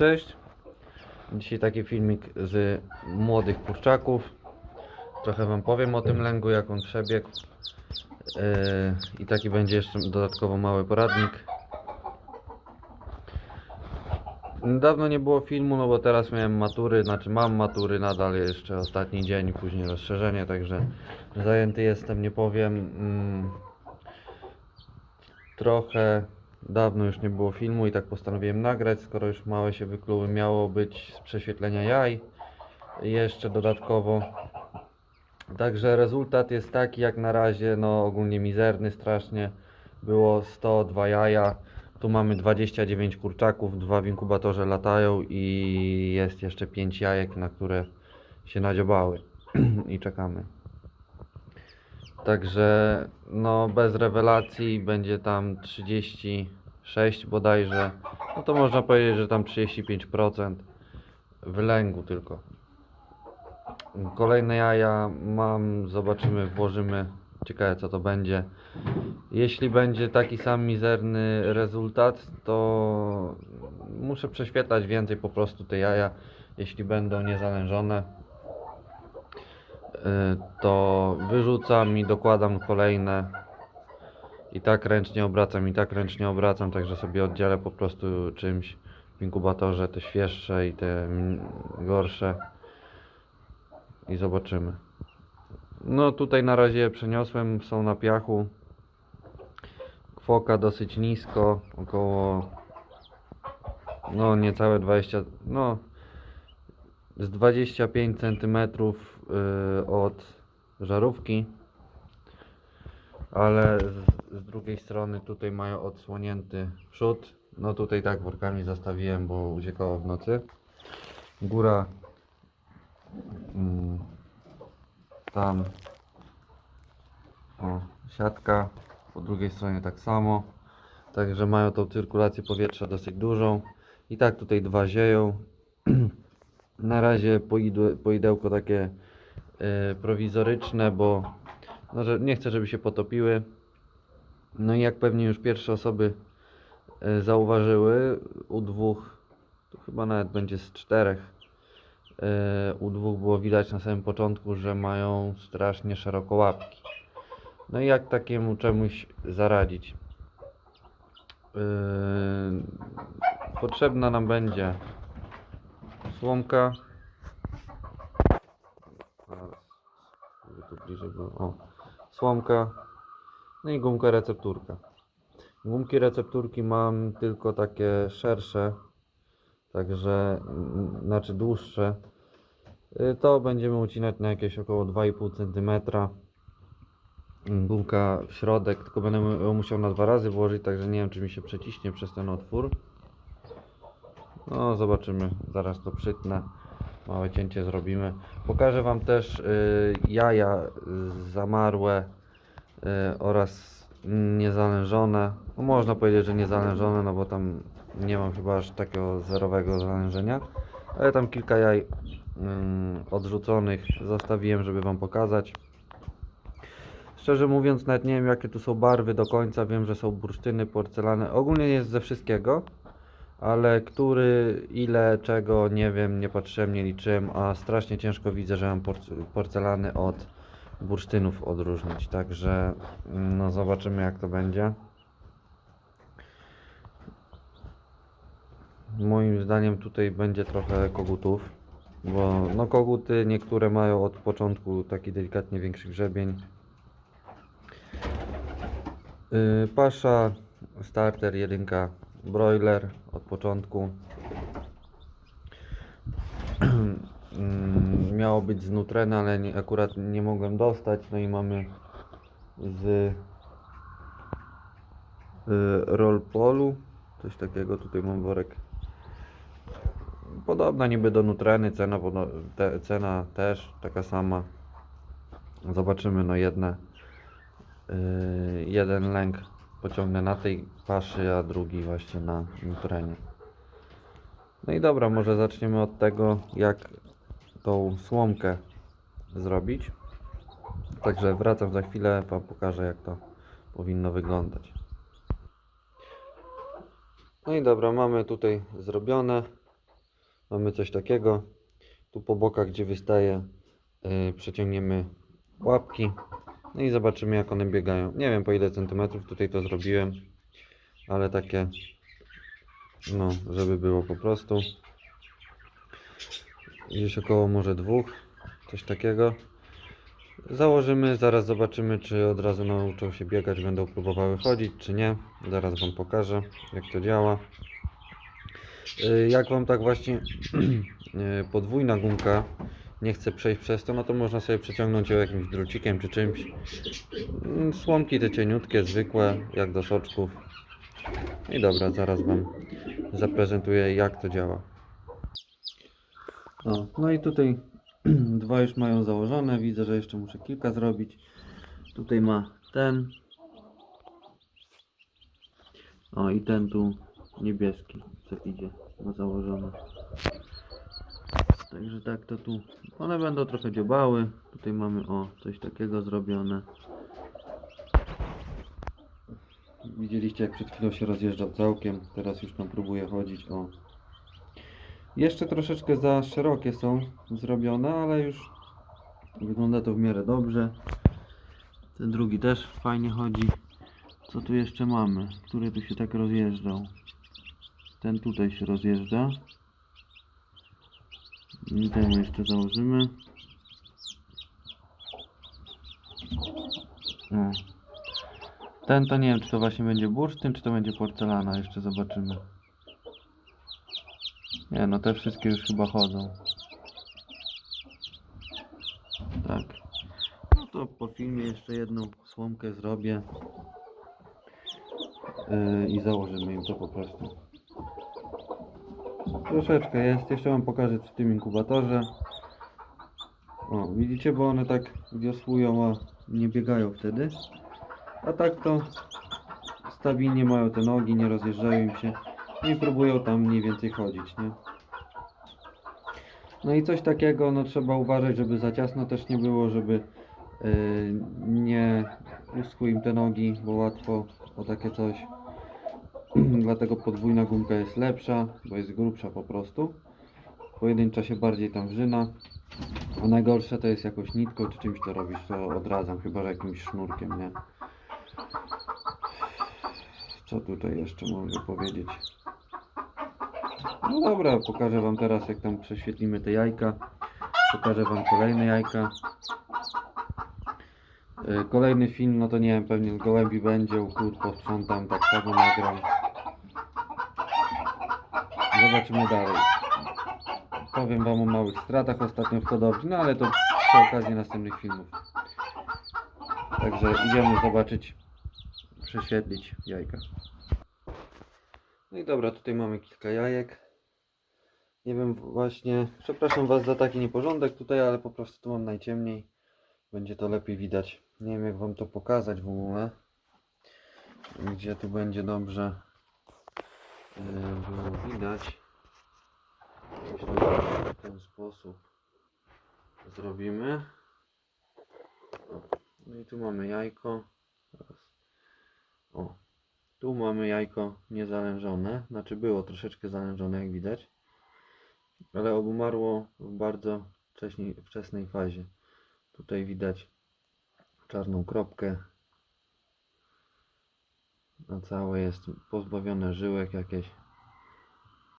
Cześć. Dzisiaj taki filmik z młodych kurczaków. Trochę Wam powiem o tym lęgu, jak on przebiegł. Yy, I taki będzie jeszcze dodatkowo mały poradnik. Dawno nie było filmu, no bo teraz miałem matury, znaczy mam matury nadal, jeszcze ostatni dzień, później rozszerzenie, także zajęty jestem, nie powiem. Mm, trochę dawno już nie było filmu i tak postanowiłem nagrać, skoro już małe się wykluły, miało być z prześwietlenia jaj, jeszcze dodatkowo. Także rezultat jest taki jak na razie, no ogólnie mizerny strasznie. Było 102 jaja, tu mamy 29 kurczaków, dwa w inkubatorze latają i jest jeszcze 5 jajek, na które się nadziobały i czekamy. Także no bez rewelacji będzie tam 36 bodajże. No to można powiedzieć, że tam 35% wylęgu tylko. Kolejne jaja mam, zobaczymy, włożymy. Ciekawe co to będzie. Jeśli będzie taki sam mizerny rezultat, to muszę prześwietlać więcej po prostu te jaja, jeśli będą niezalężone. Y, to wyrzucam i dokładam kolejne. I tak ręcznie obracam, i tak ręcznie obracam, także sobie oddzielę po prostu czymś w inkubatorze te świeższe i te gorsze. I zobaczymy. No tutaj na razie przeniosłem, są na piachu. Kwoka dosyć nisko, około no niecałe 20, no z 25 cm y, od żarówki, ale z, drugiej strony tutaj mają odsłonięty przód. No tutaj tak workami zostawiłem, bo uciekało w nocy. Góra mm, tam o, siatka, po drugiej stronie tak samo. Także mają tą cyrkulację powietrza dosyć dużą. I tak tutaj dwa zieją. Na razie poidełko takie prowizoryczne, bo no, że nie chcę, żeby się potopiły. No i jak pewnie już pierwsze osoby e, zauważyły, u dwóch, chyba nawet będzie z czterech, e, u dwóch było widać na samym początku, że mają strasznie szeroko łapki. No i jak takiemu czemuś zaradzić? Potrzebna nam będzie słomka. Zaraz, żeby tu bliżej. O, słomka. No i gumka recepturka. Gumki recepturki mam tylko takie szersze, także mm, znaczy dłuższe. Yy, To będziemy ucinać na jakieś około 2,5 cm. Gumka w środek, tylko będę musiał na dwa razy włożyć, także nie wiem czy mi się przeciśnie przez ten otwór. No zobaczymy, zaraz to przytnę. Małe cięcie zrobimy. Pokażę Wam też y, jaja y, zamarłe y, oraz niezalężone. No, można powiedzieć, że niezalężone, no bo tam nie mam chyba aż takiego zerowego zalężenia. Ale tam kilka jaj ym, odrzuconych zostawiłem, żeby Wam pokazać. Szczerze mówiąc, nawet nie wiem jakie tu są barwy do końca. Wiem, że są bursztyny, porcelany. Ogólnie jest ze wszystkiego, ale który, ile, czego, nie wiem, nie patrzyłem, nie liczyłem, a strasznie ciężko widzę, że mam porc- porcelany od bursztynów odróżnić. Także no zobaczymy jak to będzie. Moim zdaniem tutaj będzie trochę kogutów, bo no koguty niektóre mają od początku taki delikatnie większy grzebień, Yy, Pasza, starter, jedynka, broiler od początku. Miało być z Nutrena, ale nie, akurat nie mogłem dostać. No i mamy z yy, Rollpolu, coś takiego. Tutaj mam worek. Podobna niby do Nutreny, cena, te, cena też taka sama. Zobaczymy, no jedne Yy, jeden lęk pociągnę na tej paszy, a drugi właśnie na terenie. No i dobra, może zaczniemy od tego, jak tą słomkę zrobić. Także wracam za chwilę, Wam pokażę, jak to powinno wyglądać. No i dobra, mamy tutaj zrobione. mamy coś takiego. Tu po bokach, gdzie wystaje, yy, przeciągniemy łapki. No i zobaczymy, jak one biegają. Nie wiem, po ile centymetrów tutaj to zrobiłem, ale takie, no, żeby było po prostu. Gdzieś około może dwóch, coś takiego. Założymy, zaraz zobaczymy, czy od razu nauczą się biegać, będą próbowały chodzić, czy nie. Zaraz Wam pokażę, jak to działa. Y, Jak Wam tak właśnie y, podwójna gumka nie chce przejść przez to, no to można sobie przeciągnąć ją jakimś drucikiem czy czymś. Mm, Słomki te cieniutkie, zwykłe, jak do soczków. I dobra, zaraz Wam zaprezentuję, jak to działa. No i tutaj dwa już mają założone. Widzę, że jeszcze muszę kilka zrobić. Tutaj ma ten. O i ten tu niebieski, co idzie, ma założone. Także tak to tu. One będą trochę dziobały. Tutaj mamy o coś takiego zrobione. Widzieliście jak przed chwilą się rozjeżdżał całkiem. Teraz już tam próbuje chodzić. O. Jeszcze troszeczkę za szerokie są zrobione, ale już wygląda to w miarę dobrze. Ten drugi też fajnie chodzi. Co tu jeszcze mamy? Który tu się tak rozjeżdżał? Ten tutaj się rozjeżdża. I ten jeszcze założymy. Ten to nie wiem, czy to właśnie będzie bursztyn, czy to będzie porcelana. Jeszcze zobaczymy. Nie, no te wszystkie już chyba chodzą. Tak. No to po filmie jeszcze jedną słomkę zrobię. Yy, I założymy im to po prostu. Troszeczkę jest. Jeszcze wam pokażę w tym inkubatorze. O, widzicie, bo one tak wiosłują, a nie biegają wtedy. A tak to stabilnie mają te nogi, nie rozjeżdżają im się i próbują tam mniej więcej chodzić, nie? No i coś takiego, no trzeba uważać, żeby za ciasno też nie było, żeby yy, nie uschły im te nogi, bo łatwo o takie coś. Dlatego podwójna gumka jest lepsza, bo jest grubsza po prostu. Pojedyncza się bardziej tam wrzyna. A najgorsze to jest jakąś nitką czy czymś to robisz, to odradzam, chyba że jakimś sznurkiem, nie? Co tutaj jeszcze mogę powiedzieć? No dobra, pokażę wam teraz jak tam prześwietlimy te jajka. Pokażę wam kolejne jajka. Y, Kolejny film, no to nie wiem, pewnie z gołębi będzie, u kur posprzątam, tak samo nagram. Zobaczymy dalej. Powiem wam o małych stratach ostatnio w hodowli, no ale to przy okazji następnych filmów. Także idziemy zobaczyć, prześwietlić jajka. No i dobra, tutaj mamy kilka jajek. Nie wiem właśnie, przepraszam was za taki nieporządek tutaj, ale po prostu tu mam najciemniej. Będzie to lepiej widać. Nie wiem jak wam to pokazać w ogóle. Gdzie tu będzie dobrze było widać. Myślę, że w ten sposób zrobimy. No i tu mamy jajko. O, tu mamy jajko niezalężone. Znaczy było troszeczkę zalężone jak widać. Ale obumarło w bardzo wcześniej, wczesnej fazie. Tutaj widać czarną kropkę. A całe jest pozbawione żyłek jakieś.